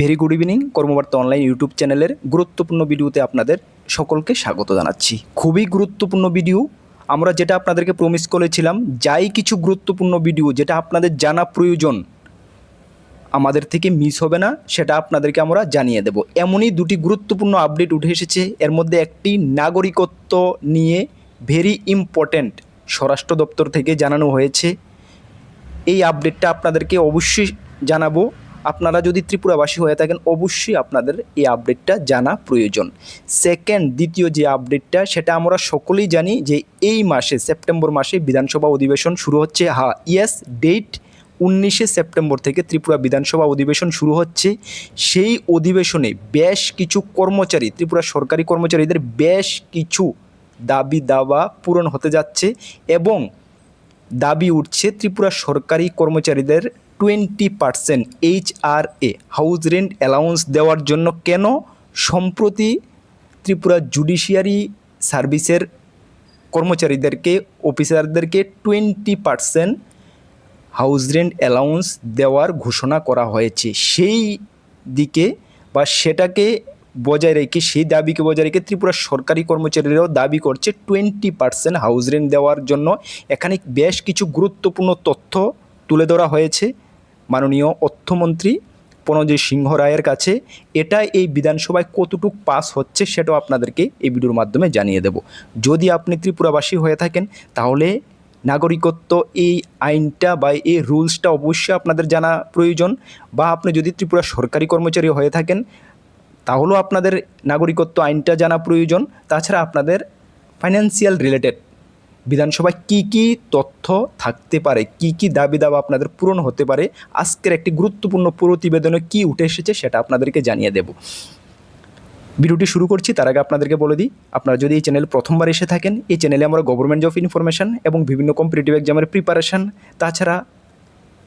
Very good evening Karmabarta online YouTube চ্যানেলের গুরুত্বপূর্ণ ভিডিওতে আপনাদের সকলকে স্বাগত জানাচ্ছি। খুবই গুরুত্বপূর্ণ ভিডিও আমরা যেটা আপনাদেরকে প্রমিস করেছিলাম, যাই কিছু গুরুত্বপূর্ণ ভিডিও যেটা আপনাদের জানা প্রয়োজন, আমাদের থেকে মিস হবে না, সেটা আপনাদেরকে আমরা জানিয়ে দেব। এমনই দুটি গুরুত্বপূর্ণ আপডেট উঠে এসেছে, এর মধ্যে একটি নাগরিকত্ব নিয়ে ভেরি ইম্পর্ট্যান্ট স্বরাষ্ট্র দপ্তর থেকে জানানো হয়েছে। এই আপডেটটা আপনাদেরকে অবশ্যই জানাব। আপনারা যদি ত্রিপুরাবাসী হয়ে থাকেন, অবশ্যই আপনাদের এই আপডেটটা জানা প্রয়োজন। সেকেন্ড দ্বিতীয় যে আপডেটটা সেটা আমরা সকলেই জানি যে এই মাসে, সেপ্টেম্বর মাসে বিধানসভা অধিবেশন শুরু হচ্ছে। হা ইয়েস ডেট উনিশে সেপ্টেম্বর থেকে ত্রিপুরা বিধানসভা অধিবেশন শুরু হচ্ছে। সেই অধিবেশনে বেশ কিছু কর্মচারী, ত্রিপুরা সরকারি কর্মচারীদের বেশ কিছু দাবি দাবা পূরণ হতে যাচ্ছে এবং দাবি উঠছে ত্রিপুরা সরকারি কর্মচারীদের twenty percent H R A, house rent allowance দেওয়ার জন্য কেন? সম্প্রতি ত্রিপুরা জুডিশিয়ারি সার্ভিসের কর্মচারীদেরকে, অফিসারদেরকে twenty percent house rent allowance দেওয়ার ঘোষণা করা হয়েছে। সেই দিকে বা সেটাকে বজায় রেখে, সেই দাবিকে বজায় রেখে ত্রিপুরা সরকারি কর্মচারীরাও দাবি করছে টোয়েন্টি পার্সেন্ট হাউস রেন্ট দেওয়ার জন্য। এখানে বেশ কিছু গুরুত্বপূর্ণ তথ্য তুলে ধরা হয়েছে। মাননীয় অর্থমন্ত্রী প্রণজিৎ সিংহ রায়ের কাছে। এটা এই বিধানসভায় কতটুকু পাস হচ্ছে সেটাও আপনাদেরকে এই ভিডিওর মাধ্যমে জানিয়ে দেব। যদি আপনি ত্রিপুরাবাসী হয়ে থাকেন, তাহলে নাগরিকত্ব এই আইনটা বা এই রুলসটা অবশ্যই আপনাদের জানা প্রয়োজন। বা আপনি যদি ত্রিপুরা সরকারি কর্মচারী হয়ে থাকেন, তাহলেও আপনাদের নাগরিকত্ব আইনটা জানা প্রয়োজন। তাছাড়া আপনাদের ফাইন্যান্সিয়াল রিলেটেড বিধানসভায় কি কি তথ্য থাকতে পারে, কি কি দাবি দাবা আপনাদের পূরণ হতে পারে, আজকের একটি গুরুত্বপূর্ণ প্রতিবেদনে কি উঠে এসেছে সেটা আপনাদেরকে জানিয়ে দেব। ভিডিওটি শুরু করছি, তার আগে আপনাদেরকে বলে দিই, আপনারা যদি এই চ্যানেল প্রথমবার এসে থাকেন, এই চ্যানেলে আমরা গভর্নমেন্ট জব ইনফরমেশান এবং বিভিন্ন কম্পিটিটিভ এক্সামের প্রিপারেশান তাছাড়া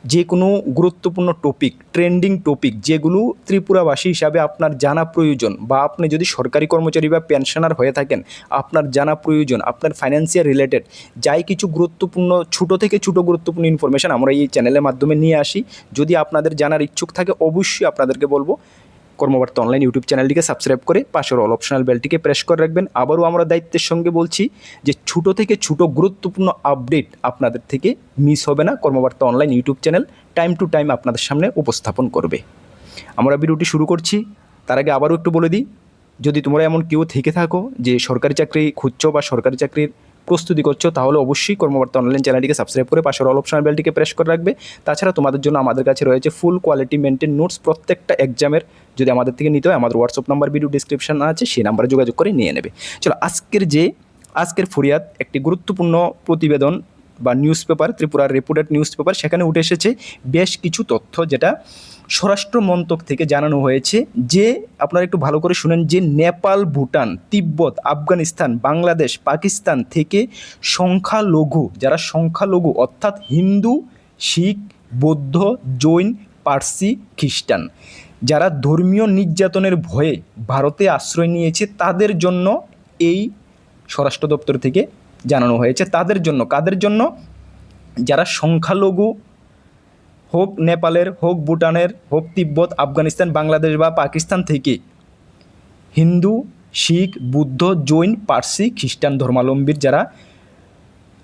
যে কোনো গুরুত্বপূর্ণ টপিক ট্রেন্ডিং টপিক যেগুলো ত্রিপুরাবাসী হিসাবে আপনার জানা প্রয়োজন বা আপনি যদি সরকারি কর্মচারী বা পেনশনার হয়ে থাকেন, আপনার জানা প্রয়োজন, আপনার ফাইন্যান্সিয়াল রিলেটেড যাই কিছু গুরুত্বপূর্ণ, ছোট থেকে ছোট গুরুত্বপূর্ণ ইনফরমেশান আমরা এই চ্যানেলের মাধ্যমে নিয়ে আসি। যদি আপনাদের জানার ইচ্ছুক থাকে, অবশ্যই আপনাদেরকে বলব কর্মবার্তা অনলাইন ইউটিউব চ্যানেলটিকে সাবস্ক্রাইব করে পাশের অল অপশনাল বেলটিকে প্রেস করে রাখবেন। আবারও আমরা দায়িত্বের সঙ্গে বলছি যে ছোটো থেকে ছোটো গুরুত্বপূর্ণ আপডেট আপনাদের থেকে মিস হবে না। Karmabarta online YouTube channel time to time আপনাদের সামনে উপস্থাপন করবে। আমরা ভিডিওটি শুরু করছি। তার আগে আবারও একটু বলে দিই, যদি তোমরা এমন কেউ থেকে থাকো যে সরকারি চাকরি খুঁজছো বা সরকারি চাকরির প্রস্তুতি করছ, তাহলে অবশ্যই কর্মবার্তা অনলাইন চ্যানেলটিকে সাবস্ক্রাইব করে পাশের অল অপশন বেলটিকে প্রেস করে রাখবে। তাছাড়া তোমাদের জন্য আমাদের কাছে রয়েছে ফুল কোয়ালিটি মেনটেন নোটস প্রত্যেকটা এক্সামের যদি আমাদের থেকে নিতে হয়, আমাদের হোয়াটসঅ্যাপ নাম্বার ভিডিও ডিসক্রিপশন আছে, সেই নাম্বারে যোগাযোগ করে নিয়ে নেবে। চলো, আজকের যে, আজকের ফরিয়াদ, একটি গুরুত্বপূর্ণ প্রতিবেদন বা নিউজ পেপার ত্রিপুরার রেপুটেড নিউজ পেপার সেখানে উঠে এসেছে বেশ কিছু তথ্য যেটা স্বরাষ্ট্র মন্ত্রক থেকে জানানো হয়েছে যে, আপনারা একটু ভালো করে শুনেন যে নেপাল, ভুটান, তিব্বত, আফগানিস্তান, বাংলাদেশ, পাকিস্তান থেকে সংখ্যালঘু, যারা সংখ্যালঘু অর্থাৎ হিন্দু, শিখ, বৌদ্ধ, জৈন, পার্সি, খ্রিস্টান, যারা ধর্মীয় নির্যাতনের ভয়ে ভারতে আশ্রয় নিয়েছে, তাদের জন্য এই স্বরাষ্ট্র দপ্তর থেকে জানানো হয়েছে। তাদের জন্য, কাদের জন্য? যারা সংখ্যালঘু হোক নেপালের, হোক ভুটানের, হোক তিব্বত, আফগানিস্তান, বাংলাদেশ বা পাকিস্তান থেকে হিন্দু, শিখ, বুদ্ধ, জৈন, পার্সি, খ্রিস্টান ধর্মাবলম্বীর যারা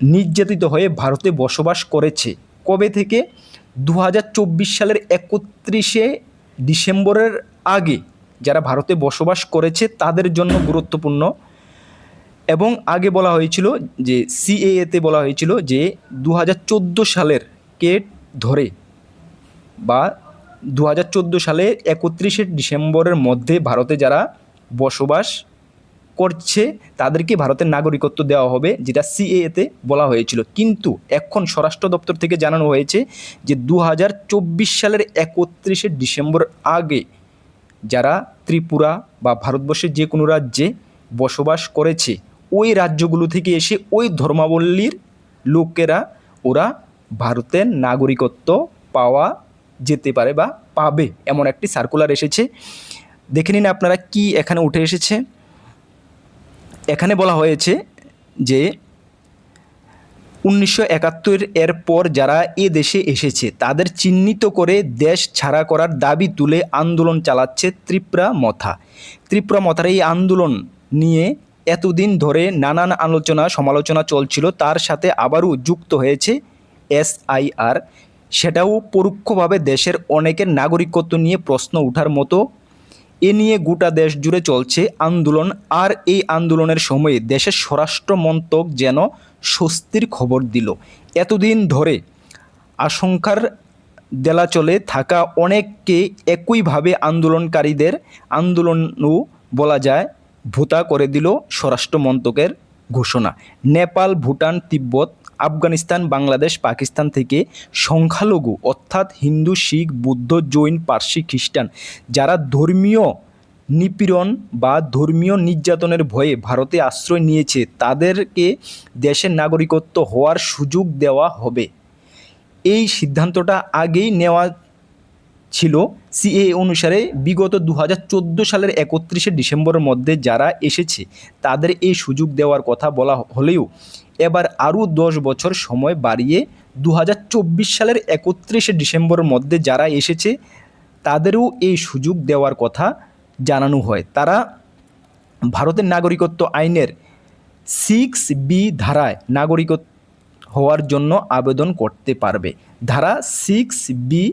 নির্যাতিত হয়ে ভারতে বসবাস করেছে। কবে থেকে? দু হাজার চব্বিশ সালের একত্রিশে ডিসেম্বরের আগে যারা ভারতে বসবাস করেছে, তাদের জন্য গুরুত্বপূর্ণ এবং আগে বলা হয়েছিল যে সিএএতে বলা হয়েছিল যে দু হাজার চোদ্দ সালের কে ধরে বা দু সালে একত্রিশে ডিসেম্বরের মধ্যে ভারতে যারা বসবাস করছে, তাদেরকে ভারতের নাগরিকত্ব দেওয়া হবে, যেটা সিএতে বলা হয়েছিল। কিন্তু এখন স্বরাষ্ট্র দপ্তর থেকে জানানো হয়েছে যে দু হাজার চব্বিশ সালের একত্রিশে ডিসেম্বর আগে যারা ত্রিপুরা বা ভারতবর্ষের যে কোনো রাজ্যে বসবাস করেছে ওই রাজ্যগুলো থেকে এসে ওই ধর্মাবলীর লোকেরা ওরা ভারতের নাগরিকত্ব পাওয়া যেতে পারে বা পাবে এমন একটি সার্কুলার এসেছে। দেখে নিন আপনারা কি এখানে উঠে এসেছে। এখানে বলা হয়েছে যে উনিশশো একাত্তর এর পর যারা এ দেশে এসেছে, তাদের চিহ্নিত করে দেশ ছাড়া করার দাবি তুলে আন্দোলন চালাচ্ছে ত্রিপুরা মথা। ত্রিপুরা মথার এই আন্দোলন নিয়ে এতদিন ধরে নানান আলোচনা, সমালোচনা চলছিল। তার সাথে আবারও যুক্ত হয়েছে এসআইআর। সেটাও পরোক্ষভাবে দেশের অনেকের নাগরিকত্ব নিয়ে প্রশ্ন ওঠার মতো। এ নিয়ে গোটা দেশ জুড়ে চলছে আন্দোলন। আর এই আন্দোলনের সময়ে দেশের স্বরাষ্ট্র মন্ত্রক যেন স্বস্তির খবর দিল। এতদিন ধরে আশঙ্কার দেলাচলে থাকা অনেককে একইভাবে আন্দোলনকারীদের, আন্দোলনও বলা যায় ভোতা করে দিল স্বরাষ্ট্র মন্ত্রকের ঘোষণা। নেপাল, ভুটান, তিব্বত, আফগানিস্তান, বাংলাদেশ, পাকিস্তান থেকে সংখ্যালঘু অর্থাৎ হিন্দু, শিখ, বৌদ্ধ, জৈন, পার্সি, খ্রিস্টান যারা ধর্মীয় নিপীড়ন বা ধর্মীয় নির্যাতনের ভয়ে ভারতে আশ্রয় নিয়েছে, তাদেরকে দেশের নাগরিকত্ব হওয়ার সুযোগ দেওয়া হবে। এই সিদ্ধান্তটা আগেই নেওয়া ছিল। সিএ অনুসারে বিগত দু হাজার চোদ্দ সালের একত্রিশে ডিসেম্বরের মধ্যে যারা এসেছে, তাদের এই সুযোগ দেওয়ার কথা বলা হলেও এবার আরও দশ বছর সময় বাড়িয়ে দু হাজার চব্বিশ সালের একত্রিশে ডিসেম্বরের মধ্যে যারা এসেছে, তাদেরও এই সুযোগ দেওয়ার কথা জানানো হয়। তারা ভারতের নাগরিকত্ব আইনের সিক্স বি ধারায় নাগরিকত্ব হওয়ার জন্য আবেদন করতে পারবে। ধারা সিক্স বি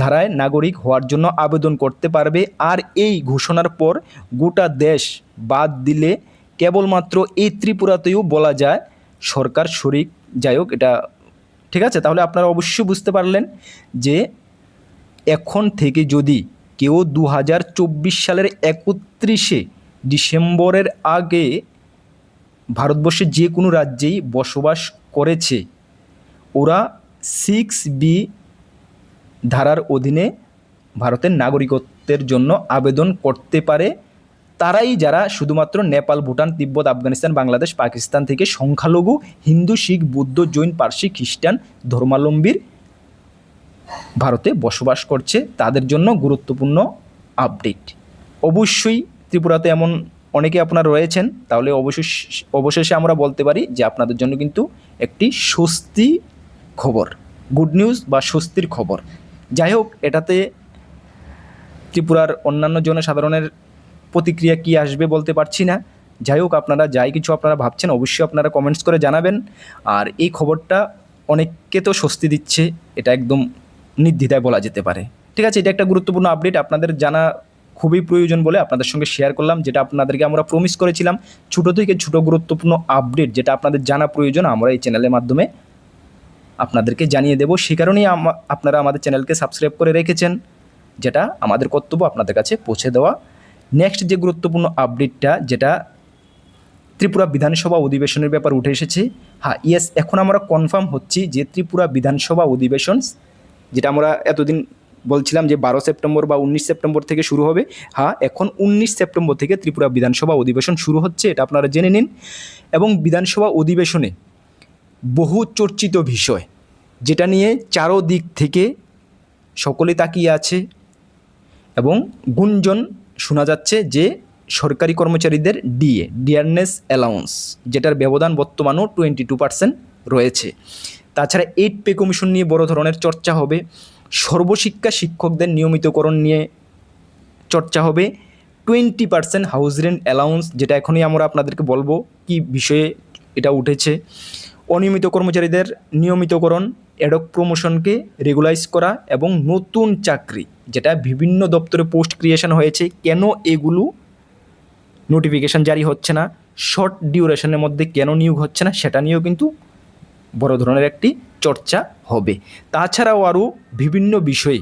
ধারায় নাগরিক হওয়ার জন্য আবেদন করতে পারবে। আর এই ঘোষণার পর গোটা দেশ বাদ দিলে কেবলমাত্র এই ত্রিপুরাতেও বলা যায় সরকার শরিক। যাই হোক, এটা ঠিক আছে? তাহলে আপনারা অবশ্যই বুঝতে পারলেন যে এখন থেকে যদি কেউ দু হাজার চব্বিশ সালের একত্রিশে ডিসেম্বরের আগে ভারতবর্ষের যে কোনো রাজ্যেই বসবাস করেছে, ওরা সিক্স বি ধারার অধীনে ভারতের নাগরিকত্বের জন্য আবেদন করতে পারে। তারাই যারা শুধুমাত্র নেপাল, ভুটান, তিব্বত, আফগানিস্তান, বাংলাদেশ, পাকিস্তান থেকে সংখ্যালঘু, হিন্দু, শিখ, বৌদ্ধ, জৈন, পার্সি, খ্রিস্টান, ধর্মাবলম্বীর ভারতে বসবাস করছে, তাদের জন্য গুরুত্বপূর্ণ আপডেট। অবশ্যই ত্রিপুরাতে এমন অনেকে আপনারা রয়েছেন, তাহলে অবশ্যই অবশেষে আমরা বলতে পারি যে আপনাদের জন্য কিন্তু একটি স্বস্তি খবর। গুড নিউজ বা স্বস্তির খবর। যাই হোক, এটাতে ত্রিপুরার অন্যান্য জনসাধারণের প্রতিক্রিয়া কী আসবে বলতে পারছি না। যাই হোক, আপনারা যাই কিছু আপনারা ভাবছেন, অবশ্যই আপনারা কমেন্টস করে জানাবেন। আর এই খবরটা অনেককে তো স্বস্তি দিচ্ছে, এটা একদম নির্দ্বিধায় বলা যেতে পারে। ঠিক আছে, এটা একটা গুরুত্বপূর্ণ আপডেট আপনাদের জানা খুবই প্রয়োজন বলে আপনাদের সঙ্গে শেয়ার করলাম, যেটা আপনাদেরকে আমরা প্রমিস করেছিলাম। ছোটো থেকে ছোটো গুরুত্বপূর্ণ আপডেট যেটা আপনাদের জানা প্রয়োজন, আমরা এই চ্যানেলের মাধ্যমে আপনাদেরকে জানিয়ে দেব। সে কারণেই আপনারা আমাদের চ্যানেলকে সাবস্ক্রাইব করে রেখেছেন, যেটা আমাদের কর্তব্য আপনাদের কাছে পৌঁছে দেওয়া। নেক্সট যে গুরুত্বপূর্ণ আপডেটটা, যেটা ত্রিপুরা বিধানসভা অধিবেশনের ব্যাপার উঠে এসেছে হ্যাঁ ইয়েস, এখন আমরা কনফার্ম হচ্ছি যে ত্রিপুরা বিধানসভা অধিবেশন, যেটা আমরা এতদিন বলছিলাম যে বারো সেপ্টেম্বর বা উনিশ সেপ্টেম্বর থেকে শুরু হবে হ্যাঁ এখন উনিশ সেপ্টেম্বর থেকে ত্রিপুরা বিধানসভা অধিবেশন শুরু হচ্ছে, এটা আপনারা জেনে নিন। এবং বিধানসভা অধিবেশনে বহু চর্চিত বিষয়, যেটা নিয়ে চারো দিক থেকে সকলে তাকিয়ে আছে এবং গুঞ্জন শোনা যাচ্ছে যে সরকারি কর্মচারীদের ডিএ, ডিয়ারনেস অ্যালাউন্স, যেটার ব্যবধান বর্তমানেও টোয়েন্টি টু পার্সেন্ট রয়েছে। তাছাড়া এইট পে কমিশন নিয়ে বড় ধরনের চর্চা হবে, সর্বশিক্ষা শিক্ষকদের নিয়মিতকরণ নিয়ে চর্চা হবে, twenty percent house rent allowance, যেটা এখনই আমরা আপনাদেরকে বলব কি বিষয়ে এটা উঠেছে। অনিয়মিত কর্মচারীদের নিয়মিতকরণ অ্যাডক প্রমোশনকে রেগুলাইজ করা এবং নতুন চাকরি, যেটা বিভিন্ন দপ্তরে পোস্ট ক্রিয়েশন হয়েছে, কেন এগুলো নোটিফিকেশান জারি হচ্ছে না শর্ট ডিউরেশনের মধ্যে কেন নিয়োগ হচ্ছে না, সেটা নিয়েও কিন্তু বড় ধরনের একটি চর্চা হবে। তাছাড়াও আরও বিভিন্ন বিষয়ে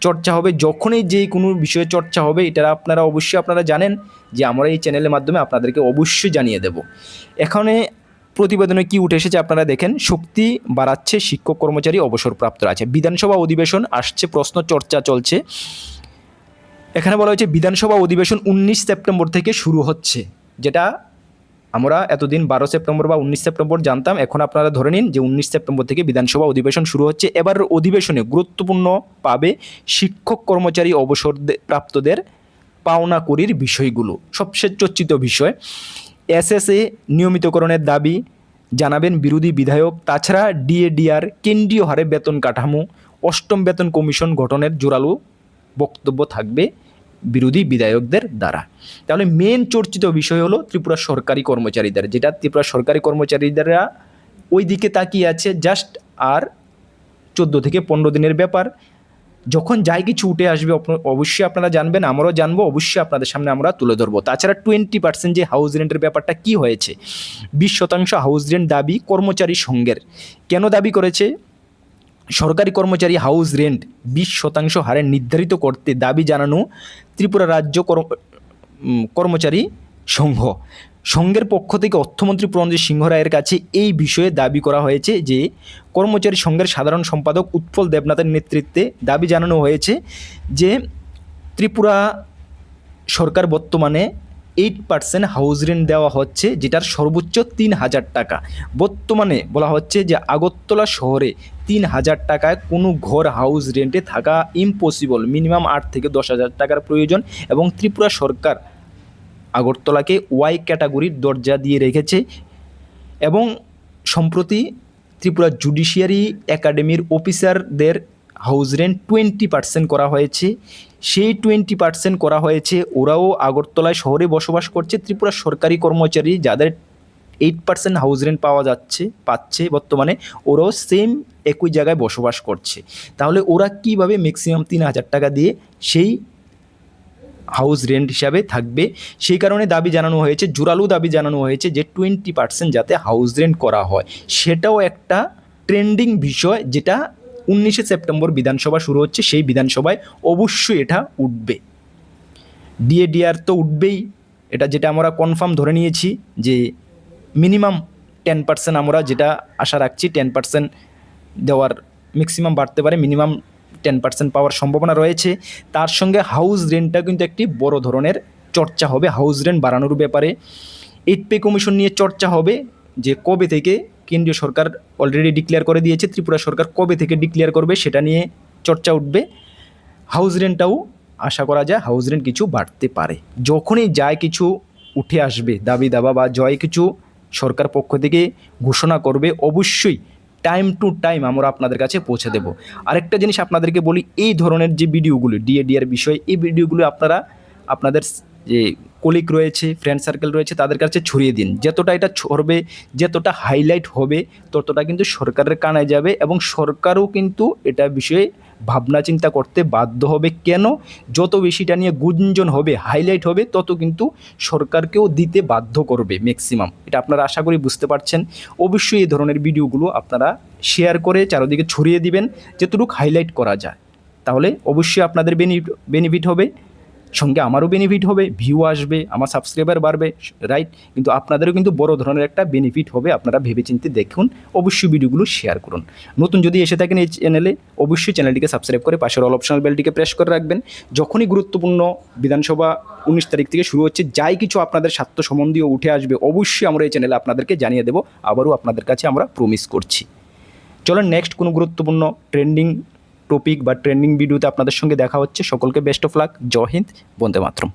চর্চা হবে, যখনই যেই কোনো বিষয়ে চর্চা হবে, এটা আপনারা অবশ্যই আপনারা জানেন যে আমরা এই চ্যানেলের মাধ্যমে আপনাদেরকে অবশ্যই জানিয়ে দেব। এখানে প্রতিবেদনে কি উঠে এসেছে আপনারা দেখেন, শক্তি বাড়াচ্ছে, শিক্ষক কর্মচারী অবসরপ্রাপ্তরা আছে। বিধানসভা অধিবেশন আসছে, প্রশ্ন চর্চা চলছে। এখানে বলা হয়েছে, বিধানসভা অধিবেশন উনিশ সেপ্টেম্বর থেকে শুরু হচ্ছে। যেটা আমরা এতদিন বারো সেপ্টেম্বর বা উনিশ সেপ্টেম্বর জানতাম, এখন আপনারা ধরে নিন যে উনিশ সেপ্টেম্বর থেকে বিধানসভা অধিবেশন শুরু হচ্ছে। এবার অধিবেশনে গুরুত্বপূর্ণ পাবে শিক্ষক কর্মচারী অবসর প্রাপ্তদের পাওনা করির বিষয়গুলো। সবচেয়ে চর্চিত বিষয় এসএসএ নিয়মিতকরণের দাবি জানাবেন বিরোধী বিধায়ক। তাছাড়া ডিএডিআর কেন্দ্রীয় হারে বেতন কাঠামো, অষ্টম বেতন কমিশন গঠনের জোরালো বক্তব্য থাকবে বিরোধী বিধায়কদের দ্বারা। তাহলে মেন চর্চিত বিষয় হলো ত্রিপুরা সরকারি কর্মচারীদের, যেটা ত্রিপুরা সরকারি কর্মচারীরা ওই দিকে তাকিয়ে আছে জাস্ট আর চোদ্দ থেকে পনেরো দিনের ব্যাপার। যখন যাই কিছু উঠে আসবে অবশ্যই আপনারা জানবেন, আমরাও জানব, অবশ্যই আপনাদের সামনে আমরা তুলে ধরবো। তাছাড়া টোয়েন্টি পার্সেন্ট যে হাউস রেন্টের ব্যাপারটা কি হয়েছে? বিশ শতাংশ হাউস রেন্ট দাবি কর্মচারী সংঘের। কেন দাবি করেছে? সরকারি কর্মচারী হাউস রেন্ট বিশ শতাংশ হারে নির্ধারিত করতে দাবি জানানো ত্রিপুরা রাজ্য কর্ম- কর্মচারী সংঘ। সংঘের পক্ষ থেকে অর্থমন্ত্রী প্রণজিৎ সিংহ রায়ের কাছে এই বিষয়ে দাবি করা হয়েছে যে, কর্মচারী সংঘের সাধারণ সম্পাদক উৎপল দেবনাথের নেতৃত্বে দাবি জানানো হয়েছে যে, ত্রিপুরা সরকার বর্তমানে এইট পার্সেন্ট হাউস রেন্ট দেওয়া হচ্ছে, যেটার সর্বোচ্চ তিন হাজার টাকা। বর্তমানে বলা হচ্ছে যে, আগরতলা শহরে তিন হাজার টাকায় কোনো ঘর হাউস রেন্টে থাকা ইম্পসিবল মিনিমাম আট থেকে দশ হাজার টাকার প্রয়োজন এবং ত্রিপুরা সরকার আগরতলাকে ওয়াই ক্যাটাগরির দরজা দিয়ে রেখেছে এবং সম্প্রতি ত্রিপুরা জুডিশিয়ারি একাডেমির অফিসারদের হাউস রেন্ট টোয়েন্টি পার্সেন্ট করা হয়েছে। সেই টোয়েন্টি পার্সেন্ট করা হয়েছে, ওরাও আগরতলায় শহরে বসবাস করছে, ত্রিপুরা সরকারি কর্মচারী যাদের এইট পার্সেন্ট হাউস রেন্ট পাওয়া যাচ্ছে, পাচ্ছে বর্তমানে, ওরাও সেম একই জায়গায় বসবাস করছে। তাহলে ওরা কীভাবে ম্যাক্সিমাম তিন হাজার টাকা দিয়ে সেই হাউস রেন্ট হিসাবে থাকবে। সেই কারণে দাবি জানানো হয়েছে, জোরালো দাবি জানানো হয়েছে যে টোয়েন্টি পার্সেন্ট যাতে হাউস রেন্ট করা হয়। সেটাও একটা ট্রেন্ডিং বিষয় যেটা উনিশে সেপ্টেম্বর বিধানসভা শুরু হচ্ছে, সেই বিধানসভায় অবশ্যই এটা উঠবে। ডিএডিআর তো উঠবেই। এটা যেটা আমরা কনফার্ম ধরে নিয়েছি যে মিনিমাম টেন পার্সেন্ট আমরা যেটা আশা রাখছি টেন পার্সেন্ট দেওয়ার ম্যাক্সিমাম বাড়তে পারে মিনিমাম টেন পার্সেন্ট পাওয়ার সম্ভাবনা রয়েছে। তার সঙ্গে হাউস রেন্টটা কিন্তু একটি বড় ধরনের চর্চা হবে হাউস রেন্ট বাড়ানোর ব্যাপারে। এইট পে কমিশন নিয়ে চর্চা হবে, যে কবে থেকে কেন্দ্রীয় সরকার অলরেডি ডিক্লেয়ার করে দিয়েছে, ত্রিপুরা সরকার কবে থেকে ডিক্লেয়ার করবে সেটা নিয়ে চর্চা উঠবে। হাউস রেন্টটাও আশা করা যায় হাউস রেন্ট কিছু বাড়তে পারে। যখনই যায় কিছু উঠে আসবে, দাবি দাবা বা জয় কিছু সরকার পক্ষ থেকে ঘোষণা করবে, অবশ্যই টাইম টু টাইম আমরা আপনাদের কাছে পৌঁছে দেব। আরেকটা জিনিস আপনাদেরকে বলি, এই ধরনের যে ভিডিওগুলো ডিএডিআর বিষয়, এই ভিডিওগুলো আপনারা আপনাদের যে কলিগ রয়েছে ফ্রেন্ড সার্কেল রয়েছে, তাদের কাছে ছড়িয়ে দিন। যতটা এটা ছড়বে, যতটা হাইলাইট হবে, ততটা কিন্তু সরকারের কানে যাবে এবং সরকারও কিন্তু এটা বিষয়ে ভাবনা চিন্তা করতে বাধ্য হবে। কেন? যত বেশিটা নিয়ে গুঞ্জন হবে হাইলাইট হবে, তত কিন্তু সরকারকেও দিতে বাধ্য করবে ম্যাক্সিমাম এটা আপনারা আশা করি বুঝতে পারছেন। অবশ্যই এই ধরনের ভিডিওগুলো আপনারা শেয়ার করে চারদিকে ছড়িয়ে দিবেন, যতটুকু হাইলাইট করা যায়। তাহলে অবশ্যই আপনাদের বেনিফিট হবে। সঙ্গে আমারও বেনিফিট হবে ভিউ আসবে, আমার সাবস্ক্রাইবার বাড়বে রাইট কিন্তু আপনাদেরও কিন্তু বড় ধরনের একটা বেনিফিট হবে, আপনারা ভেবেচিন্তে দেখুন, অবশ্যই ভিডিওগুলো শেয়ার করুন। নতুন যদি এসে থাকেন এই চ্যানেলে অবশ্যই চ্যানেলটিকে সাবস্ক্রাইব করে পাশের অল অপশনাল বেলটিকে প্রেস করে রাখবেন। যখনই গুরুত্বপূর্ণ বিধানসভা উনিশ তারিখ থেকে শুরু হচ্ছে, যাই কিছু আপনাদের স্বার্থ সম্বন্ধীয় উঠে আসবে, অবশ্যই আমরা এই চ্যানেলে আপনাদেরকে জানিয়ে দেবো, আবারও আপনাদের কাছে আমরা প্রমিস করছি। চলেন নেক্সট কোনো গুরুত্বপূর্ণ ট্রেন্ডিং টপিক বা ট্রেন্ডিং ভিডিওতে আপনাদের সঙ্গে দেখা হচ্ছে। সকলকে বেস্ট অফ লাক জয় হিন্দ। বন্দে মাতরম।